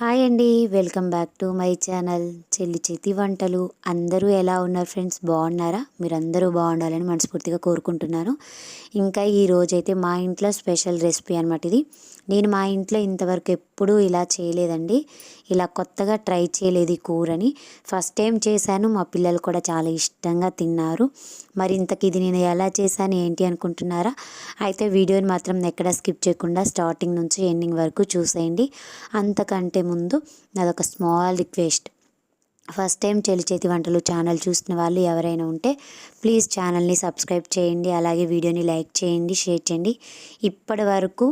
Hi అండి. Welcome back to my channel. చెల్లి చేతి వంటలు. అందరూ ఎలా ఉన్నారు ఫ్రెండ్స్? బాగున్నారా? మీరు అందరూ బాగుండాలని మనస్ఫూర్తిగా కోరుకుంటున్నాను. ఇంకా ఈ రోజైతే మా ఇంట్లో స్పెషల్ రెసిపీ అనమాట ఇది. నేను మా ఇంట్లో ఇంతవరకు ఎప్పుడూ ఇలా చేయలేదండి. ఇలా కొత్తగా ట్రై చేయలేదు ఈ కూరని. ఫస్ట్ టైం చేశాను. మా పిల్లలు కూడా చాలా ఇష్టంగా తిన్నారు. మరి ఇంతకి ఇది నేను ఎలా చేశాను ఏంటి అనుకుంటున్నారా? అయితే వీడియోని మాత్రం ఎక్కడ స్కిప్ చేయకుండా స్టార్టింగ్ నుంచి ఎండింగ్ వరకు చూసేయండి. అంతకంటే ముందు నాదొక స్మాల్ రిక్వెస్ట్. ఫస్ట్ టైం చెలి చేతి వంటలు ఛానల్ చూస్తున్న వాళ్ళు ఎవరైనా ఉంటే ప్లీజ్ ఛానల్ని సబ్స్క్రైబ్ చేయండి అలాగే వీడియోని లైక్ చేయండి షేర్ చేయండి. ఇప్పటి వరకు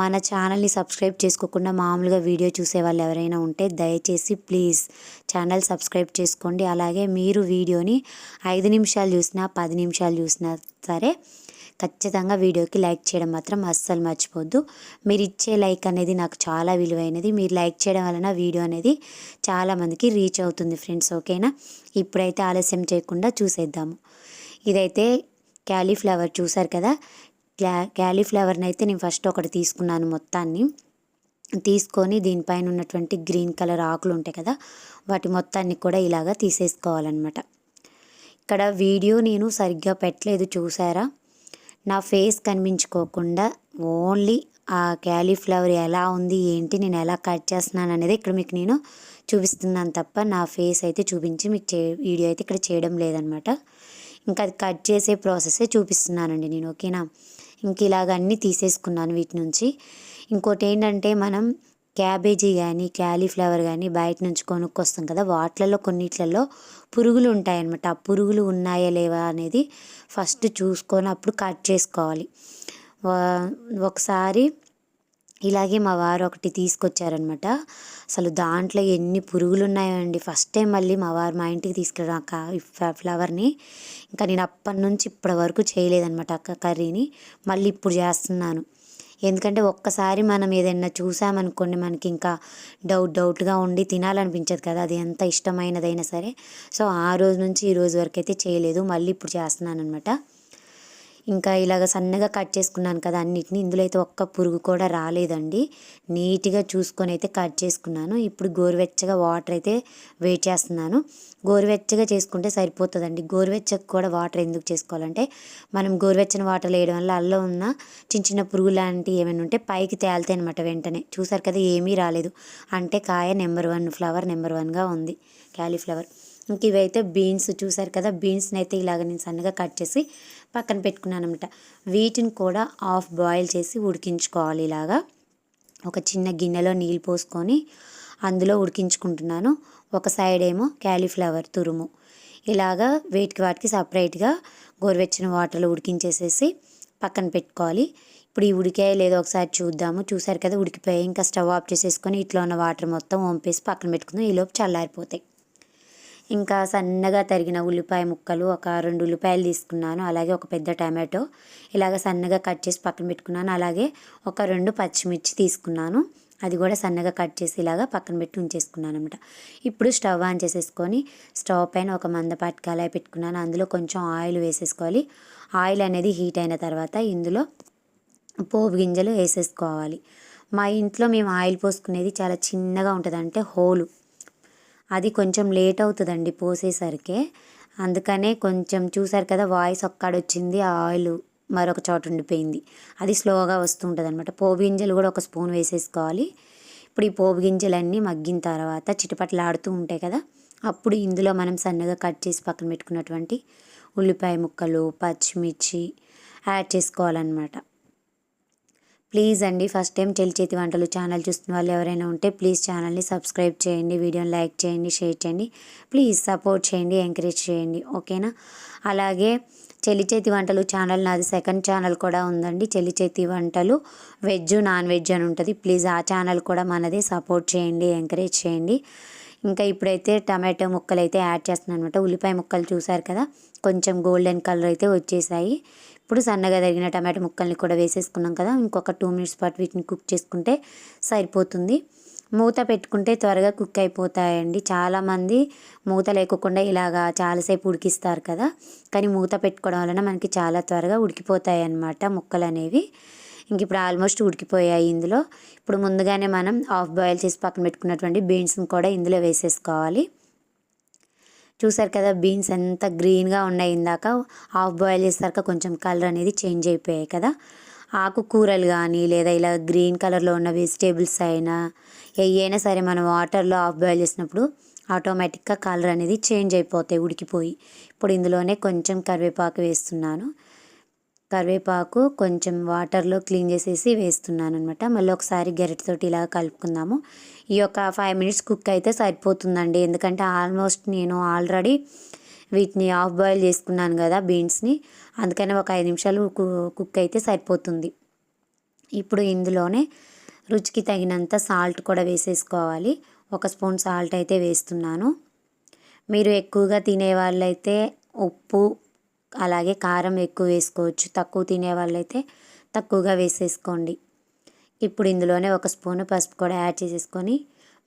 మన ఛానల్ని సబ్స్క్రైబ్ చేసుకోకుండా మామూలుగా వీడియో చూసే వాళ్ళు ఎవరైనా ఉంటే దయచేసి ప్లీజ్ ఛానల్ సబ్స్క్రైబ్ చేసుకోండి. అలాగే మీరు వీడియోని ఐదు నిమిషాలు చూసినా పది నిమిషాలు చూసినా సరే ఖచ్చితంగా వీడియోకి లైక్ చేయడం మాత్రం అస్సలు మర్చిపోద్దు. మీరు ఇచ్చే లైక్ అనేది నాకు చాలా విలువైనది. మీరు లైక్ చేయడం వలన వీడియో అనేది చాలామందికి రీచ్ అవుతుంది ఫ్రెండ్స్ ఓకేనా? ఇప్పుడైతే ఆలస్యం చేయకుండా చూసేద్దాము. ఇదైతే క్యాలీఫ్లవర్ చూసారు కదా? క్యా క్యాలీఫ్లవర్ని అయితే నేను ఫస్ట్ ఒకటి తీసుకున్నాను మొత్తాన్ని. తీసుకొని దీనిపైన ఉన్నటువంటి గ్రీన్ కలర్ ఆకులు ఉంటాయి కదా? వాటి మొత్తాన్ని కూడా ఇలాగా తీసేసుకోవాలన్నమాట. ఇక్కడ వీడియో నేను సరిగ్గా పెట్టలేదు చూసారా? నా ఫేస్ కనిపించుకోకుండా ఓన్లీ ఆ క్యాలీఫ్లవర్ ఎలా ఉంది ఏంటి నేను ఎలా కట్ చేస్తున్నాను అనేది ఇక్కడ మీకు నేను చూపిస్తున్నాను తప్ప నా ఫేస్ అయితే చూపించి మీకు చే వీడియో అయితే ఇక్కడ చేయడం లేదనమాట. ఇంకా అది కట్ చేసే ప్రాసెసే చూపిస్తున్నానండి నేను ఓకేనా? ఇంక ఇలాగ అన్నీ తీసేసుకున్నాను వీటి నుంచి. ఇంకోటి ఏంటంటే మనం క్యాబేజీ కానీ క్యాలీఫ్లవర్ కానీ బయట నుంచి కొనుక్కొస్తాం కదా. వాటిలలో కొన్నిట్లలో పురుగులు ఉంటాయన్నమాట. ఆ పురుగులు ఉన్నాయా లేవా అనేది ఫస్ట్ చూసుకొని అప్పుడు కట్ చేసుకోవాలి. ఒకసారి ఇలాగే మా వారు ఒకటి తీసుకొచ్చారనమాట అసలు దాంట్లో ఎన్ని పురుగులు ఉన్నాయండి. ఫస్ట్ టైం మళ్ళీ మా వారు మా ఇంటికి తీసుకెళ్ళాక ఫ్లవర్ని. ఇంకా నేను అప్పటి నుంచి ఇప్పటి వరకు చేయలేదనమాట అక్క కర్రీని. మళ్ళీ ఇప్పుడు చేస్తున్నాను. ఎందుకంటే ఒక్కసారి మనం ఏదైనా చూసామనుకోండి మనకి ఇంకా డౌట్ డౌట్గా ఉండి తినాలనిపించదు కదా అది ఎంత ఇష్టమైనదైనా సరే. సో ఆ రోజు నుంచి ఈ రోజు వరకు అయితే చేయలేదు. మళ్ళీ ఇప్పుడు చేస్తున్నాను అనమాట ఇంకా ఇలాగ సన్నగా కట్ చేసుకున్నాను కదా అన్నిటిని. ఇందులో అయితే ఒక్క పురుగు కూడా రాలేదండి. నీట్గా చూసుకొని అయితే కట్ చేసుకున్నాను. ఇప్పుడు గోరువెచ్చగా వాటర్ అయితే వేట్ చేస్తున్నాను. గోరువెచ్చగా చేసుకుంటే సరిపోతుందండి. గోరువెచ్చగా కూడా వాటర్ ఎందుకు చేసుకోవాలంటే మనం గోరువెచ్చని వాటర్ వేయడం వల్ల అల్లో ఉన్న చిన్న చిన్న పురుగు లాంటివి ఏమైనా ఉంటే పైకి తేలుతాయి అనమాట వెంటనే. చూసారు కదా ఏమీ రాలేదు. అంటే కాయ నెంబర్ వన్ ఫ్లవర్ నెంబర్ వన్గా ఉంది క్యాలీఫ్లవర్. ఇంక ఇవైతే బీన్స్ చూసారు కదా బీన్స్ని అయితే ఇలాగ నేను సన్నగా కట్ చేసి పక్కన పెట్టుకున్నాను అనమాట వీటిని కూడా హాఫ్ బాయిల్ చేసి ఉడికించుకోవాలి ఇలాగా. ఒక చిన్న గిన్నెలో నీళ్ళు పోసుకొని అందులో ఉడికించుకుంటున్నాను. ఒక సైడ్ ఏమో క్యాలీఫ్లవర్ తురుము. ఇలాగా వేటికి వాటికి సపరేట్గా గోరువెచ్చని వాటర్లో ఉడికించేసేసి పక్కన పెట్టుకోవాలి. ఇప్పుడు ఈ ఉడికాయ లేదో ఒకసారి చూద్దాము. చూసారు కదా ఉడికిపోయాయి. ఇంకా స్టవ్ ఆఫ్ చేసేసుకొని ఇట్లా ఉన్న వాటర్ మొత్తం వంపేసి పక్కన పెట్టుకుందాం. ఈలోపు చల్లారిపోతాయి. ఇంకా సన్నగా తరిగిన ఉల్లిపాయ ముక్కలు ఒక రెండు ఉల్లిపాయలు తీసుకున్నాను. అలాగే ఒక పెద్ద టమాటో ఇలాగ సన్నగా కట్ చేసి పక్కన పెట్టుకున్నాను. అలాగే ఒక రెండు పచ్చిమిర్చి తీసుకున్నాను. అది కూడా సన్నగా కట్ చేసి ఇలాగా పక్కన పెట్టి ఉంచేసుకున్నాను అనమాట ఇప్పుడు స్టవ్ ఆన్ చేసేసుకొని స్టవ్ పైన ఒక మందపాటి కళాయి పెట్టుకున్నాను. అందులో కొంచెం ఆయిల్ వేసేసుకోవాలి. ఆయిల్ అనేది హీట్ అయిన తర్వాత ఇందులో పోపు గింజలు వేసేసుకోవాలి. మా ఇంట్లో మేము ఆయిల్ పోసుకునేది చాలా చిన్నగా ఉంటుంది అంటే హోలు. అది కొంచెం లేట్ అవుతుందండి పోసేసరికి. అందుకనే కొంచెం చూసారు కదా వాయిస్ ఒక్కడొచ్చింది ఆ ఆయిల్ మరొక చోట ఉండిపోయింది. అది స్లోగా వస్తుంటుంది అనమాట పోపు గింజలు కూడా ఒక స్పూన్ వేసేసుకోవాలి. ఇప్పుడు ఈ పోపు గింజలన్నీ మగ్గిన తర్వాత చిటపట్లాడుతూ ఉంటాయి కదా అప్పుడు ఇందులో మనం సన్నగా కట్ చేసి పక్కన పెట్టుకున్నటువంటి ఉల్లిపాయ ముక్కలు పచ్చిమిర్చి యాడ్ చేసుకోవాలన్నమాట. ప్లీజ్ అండి ఫస్ట్ టైం చెల్లి చేతి వంటలు ఛానల్ చూస్తున్న వాళ్ళు ఎవరైనా ఉంటే ప్లీజ్ ఛానల్ని సబ్స్క్రైబ్ చేయండి వీడియోని లైక్ చేయండి షేర్ చేయండి ప్లీజ్ సపోర్ట్ చేయండి ఎంకరేజ్ చేయండి ఓకేనా? అలాగే చెల్లి చేతి వంటలు ఛానల్ నాది సెకండ్ ఛానల్ కూడా ఉందండి. చెల్లి చేతి వంటలు వెజ్ నాన్ వెజ్ అని ఉంటుంది. ప్లీజ్ ఆ ఛానల్ కూడా మనది సపోర్ట్ చేయండి ఎంకరేజ్ చేయండి. ఇంకా ఇప్పుడైతే టమాటో ముక్కలు అయితే యాడ్ చేస్తున్నాను అనమాట ఉల్లిపాయ ముక్కలు చూసారు కదా? కొంచెం గోల్డెన్ కలర్ అయితే వచ్చేసాయి. ఇప్పుడు సన్నగా తరిగిన టమాటో ముక్కల్ని కూడా వేసేసుకున్నాం కదా ఇంకొక టూ మినిట్స్ పాటు వీటిని కుక్ చేసుకుంటే సరిపోతుంది. మూత పెట్టుకుంటే త్వరగా కుక్ అయిపోతాయండి. చాలామంది మూత లేకుండా ఇలాగా చాలాసేపు ఉడికిస్తారు కదా కానీ మూత పెట్టుకోవడం వలన మనకి చాలా త్వరగా ఉడికిపోతాయి అన్నమాట ముక్కలు అనేవి. ఇంక ఇప్పుడు ఆల్మోస్ట్ ఉడికిపోయాయి ఇందులో. ఇప్పుడు ముందుగానే మనం హాఫ్ బాయిల్ చేసి పక్కన పెట్టుకున్నటువంటి బీన్స్ని కూడా ఇందులో వేసేసుకోవాలి. చూసారు కదా బీన్స్ ఎంత గ్రీన్గా ఉన్నాయి ఇందాక. హాఫ్ బాయిల్ చేసాక కొంచెం కలర్ అనేది చేంజ్ అయిపోయాయి కదా. ఆకుకూరలు కానీ లేదా ఇలా గ్రీన్ కలర్లో ఉన్న వెజిటేబుల్స్ అయినా ఏవైనా సరే మనం వాటర్లో హాఫ్ బాయిల్ చేసినప్పుడు ఆటోమేటిక్గా కలర్ అనేది చేంజ్ అయిపోతాయి ఉడికిపోయి. ఇప్పుడు ఇందులోనే కొంచెం కరివేపాకు వేస్తున్నాను. కరివేపాకు కొంచెం వాటర్లో క్లీన్ చేసేసి వేస్తున్నాను అనమాట మళ్ళీ ఒకసారి గరిటతోటి ఇలా కలుపుకుందాము. ఈ యొక్క ఫైవ్ మినిట్స్ కుక్ అయితే సరిపోతుందండి. ఎందుకంటే ఆల్మోస్ట్ నేను ఆల్రెడీ వీటిని ఆఫ్ బాయిల్ చేసుకున్నాను కదా బీన్స్ని. అందుకని ఒక ఐదు నిమిషాలు కుక్ అయితే సరిపోతుంది. ఇప్పుడు ఇందులోనే రుచికి తగినంత సాల్ట్ కూడా వేసేసుకోవాలి. ఒక స్పూన్ సాల్ట్ అయితే వేస్తున్నాను. మీరు ఎక్కువగా తినే వాళ్ళైతే ఉప్పు అలాగే కారం ఎక్కువ వేసుకోవచ్చు. తక్కువ తినే వాళ్ళైతే తక్కువగా వేసేసుకోండి. ఇప్పుడు ఇందులోనే ఒక స్పూన్ పసుపు కూడా యాడ్ చేసేసుకొని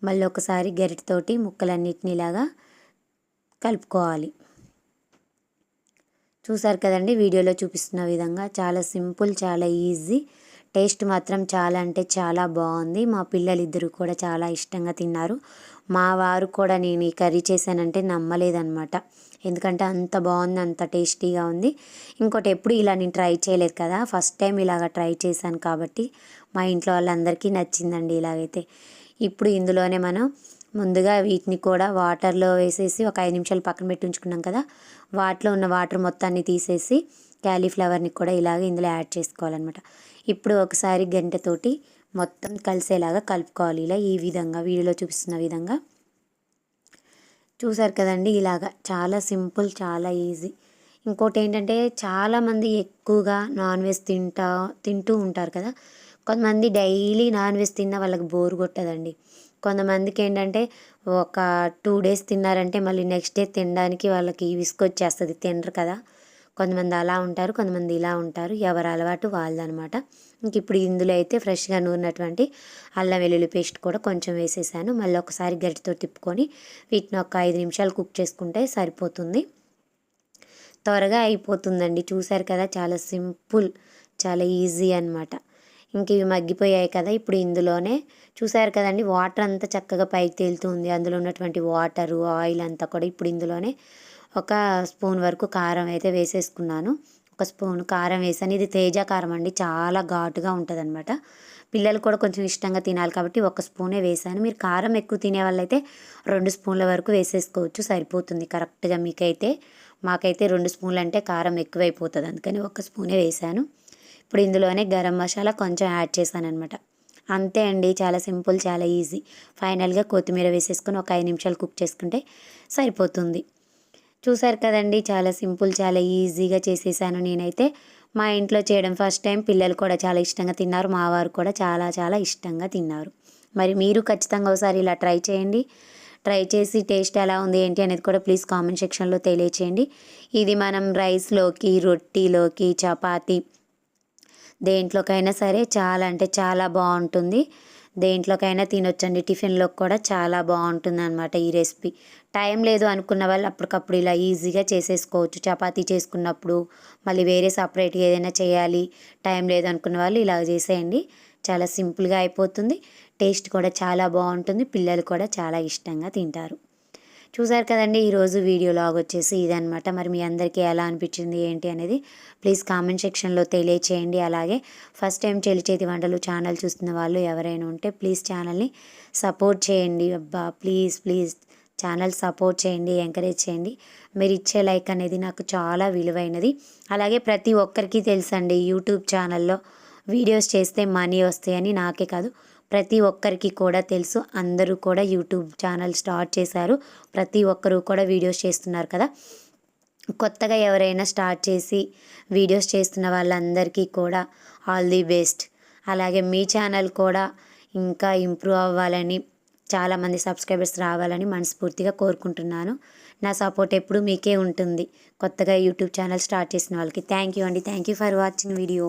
మళ్ళీ ఒకసారి గరిటతోటి ముక్కలన్నిటిని ఇలాగా కలుపుకోవాలి. చూసారు కదండి వీడియోలో చూపిస్తున్న విధంగా చాలా సింపుల్ చాలా ఈజీ. టేస్ట్ మాత్రం చాలా అంటే చాలా బాగుంది. మా పిల్లలు ఇద్దరు కూడా చాలా ఇష్టంగా తిన్నారు. మా వారు కూడా నేను ఈ కర్రీ చేశానంటే నమ్మలేదన్నమాట. ఎందుకంటే అంత బాగుంది అంత టేస్టీగా ఉంది. ఇంకోటి ఎప్పుడు ఇలా నేను ట్రై చేయలేదు కదా. ఫస్ట్ టైం ఇలాగ ట్రై చేశాను కాబట్టి మా ఇంట్లో వాళ్ళందరికీ నచ్చిందండి ఇలాగైతే. ఇప్పుడు ఇందులోనే మనం ముందుగా వీటిని కూడా వాటర్లో వేసేసి ఒక ఐదు నిమిషాలు పక్కన పెట్టి ఉంచుకున్నాం కదా. వాటిలో ఉన్న వాటర్ మొత్తాన్ని తీసేసి క్యాలీఫ్లవర్ని కూడా ఇలాగ ఇందులో యాడ్ చేసుకోవాలన్నమాట. ఇప్పుడు ఒకసారి గంటతోటి మొత్తం కలిసేలాగా కలుపుకోవాలి. ఇలా ఈ విధంగా వీడియోలో చూపిస్తున్న విధంగా చూసారు కదండి ఇలాగా. చాలా సింపుల్ చాలా ఈజీ. ఇంకోటి ఏంటంటే చాలామంది ఎక్కువగా నాన్ వెజ్ తింటా తింటూ ఉంటారు కదా. కొంతమంది డైలీ నాన్ వెజ్ తిన్నా వాళ్ళకి బోర్ కొట్టదండి. కొంతమందికి ఏంటంటే ఒక టూ డేస్ తిన్నారంటే మళ్ళీ నెక్స్ట్ డే తినడానికి వాళ్ళకి విసుకొచ్చేస్తుంది తినరు కదా. కొంతమంది అలా ఉంటారు కొంతమంది ఇలా ఉంటారు. ఎవరి అలవాటు వాళ్ళదనమాట. ఇంక ఇప్పుడు ఇందులో అయితే ఫ్రెష్గా నూరినటువంటి అల్లం వెల్లుల్లి పేస్ట్ కూడా కొంచెం వేసేసాను. మళ్ళీ ఒకసారి గరిటతో తిప్పుకొని వీటిని ఒక ఐదు నిమిషాలు కుక్ చేసుకుంటే సరిపోతుంది. త్వరగా అయిపోతుందండి. చూసారు కదా చాలా సింపుల్ చాలా ఈజీ అనమాట ఇంక ఇవి మగ్గిపోయాయి కదా ఇప్పుడు ఇందులోనే చూసారు కదండి వాటర్ అంతా చక్కగా పైకి తేలుతుంది. అందులో ఉన్నటువంటి వాటరు ఆయిల్ అంతా కూడా ఇప్పుడు ఇందులోనే ఒక స్పూన్ వరకు కారం అయితే వేసేసుకున్నాను. ఒక స్పూన్ కారం వేసాను. ఇది తేజ కారం అండి చాలా ఘాటుగా ఉంటుంది అనమాట పిల్లలు కూడా కొంచెం ఇష్టంగా తినాలి కాబట్టి ఒక స్పూనే వేసాను. మీరు కారం ఎక్కువ తినే వాళ్ళైతే రెండు స్పూన్ల వరకు వేసేసుకోవచ్చు సరిపోతుంది కరెక్ట్గా మీకైతే. మాకైతే రెండు స్పూన్లు అంటే కారం ఎక్కువైపోతుంది అందుకని ఒక స్పూనే వేసాను. ఇప్పుడు ఇందులోనే గరం మసాలా కొంచెం యాడ్ చేశాను అనమాట అంతే అండి చాలా సింపుల్ చాలా ఈజీ. ఫైనల్గా కొత్తిమీర వేసేసుకొని ఒక ఐదు నిమిషాలు కుక్ చేసుకుంటే సరిపోతుంది. చూసారు కదండి చాలా సింపుల్ చాలా ఈజీగా చేసేసాను నేనైతే. మా ఇంట్లో చేయడం ఫస్ట్ టైం పిల్లలు కూడా చాలా ఇష్టంగా తిన్నారు మా వారు కూడా చాలా చాలా ఇష్టంగా తిన్నారు. మరి మీరు ఖచ్చితంగా ఒకసారి ఇలా ట్రై చేయండి. ట్రై చేసి టేస్ట్ ఎలా ఉంది ఏంటి అనేది కూడా ప్లీజ్ కామెంట్ సెక్షన్లో తెలియచేయండి. ఇది మనం రైస్లోకి రొట్టెలోకి చపాతీ దేంట్లోకైనా సరే చాలా అంటే చాలా బాగుంటుంది. దేంట్లోకైనా తినొచ్చండి. టిఫిన్లోకి కూడా చాలా బాగుంటుంది అనమాట ఈ రెసిపీ. టైం లేదు అనుకున్న వాళ్ళు అప్పటికప్పుడు ఇలా ఈజీగా చేసేసుకోవచ్చు. చపాతీ చేసుకున్నప్పుడు మళ్ళీ వేరే సపరేట్గా ఏదైనా చేయాలి. టైం లేదు అనుకున్న వాళ్ళు ఇలా చేసేయండి. చాలా సింపుల్గా అయిపోతుంది. టేస్ట్ కూడా చాలా బాగుంటుంది. పిల్లలు కూడా చాలా ఇష్టంగా తింటారు. చూసారు కదండి ఈరోజు వీడియో లాగ్ వచ్చేసి ఇదనమాట మరి మీ అందరికీ ఎలా అనిపించింది ఏంటి అనేది ప్లీజ్ కామెంట్ సెక్షన్లో తెలియచేయండి. అలాగే ఫస్ట్ టైం చెల్లి చేతి వంటలు ఛానల్ చూస్తున్న వాళ్ళు ఎవరైనా ఉంటే ప్లీజ్ ఛానల్ని సపోర్ట్ చేయండి. అబ్బా ప్లీజ్ ప్లీజ్ ఛానల్ సపోర్ట్ చేయండి ఎంకరేజ్ చేయండి. మీరు ఇచ్చే లైక్ అనేది నాకు చాలా విలువైనది. అలాగే ప్రతి ఒక్కరికి తెలుసండి యూట్యూబ్ ఛానల్లో వీడియోస్ చేస్తే మనీ వస్తాయని నాకే కాదు. ప్రతి ఒక్కరికి కూడా తెలుసు. అందరూ కూడా యూట్యూబ్ ఛానల్ స్టార్ట్ చేశారు. ప్రతి ఒక్కరూ కూడా వీడియోస్ చేస్తున్నారు కదా. కొత్తగా ఎవరైనా స్టార్ట్ చేసి వీడియోస్ చేస్తున్న వాళ్ళందరికీ కూడా ఆల్ ది బెస్ట్. అలాగే మీ ఛానల్ కూడా ఇంకా ఇంప్రూవ్ అవ్వాలని చాలామంది సబ్స్క్రైబర్స్ రావాలని మనస్ఫూర్తిగా కోరుకుంటున్నాను. నా సపోర్ట్ ఎప్పుడు మీకే ఉంటుంది. కొత్తగా యూట్యూబ్ ఛానల్ స్టార్ట్ చేసిన వాళ్ళకి. థ్యాంక్ యూ అండి. Thank you for watching video.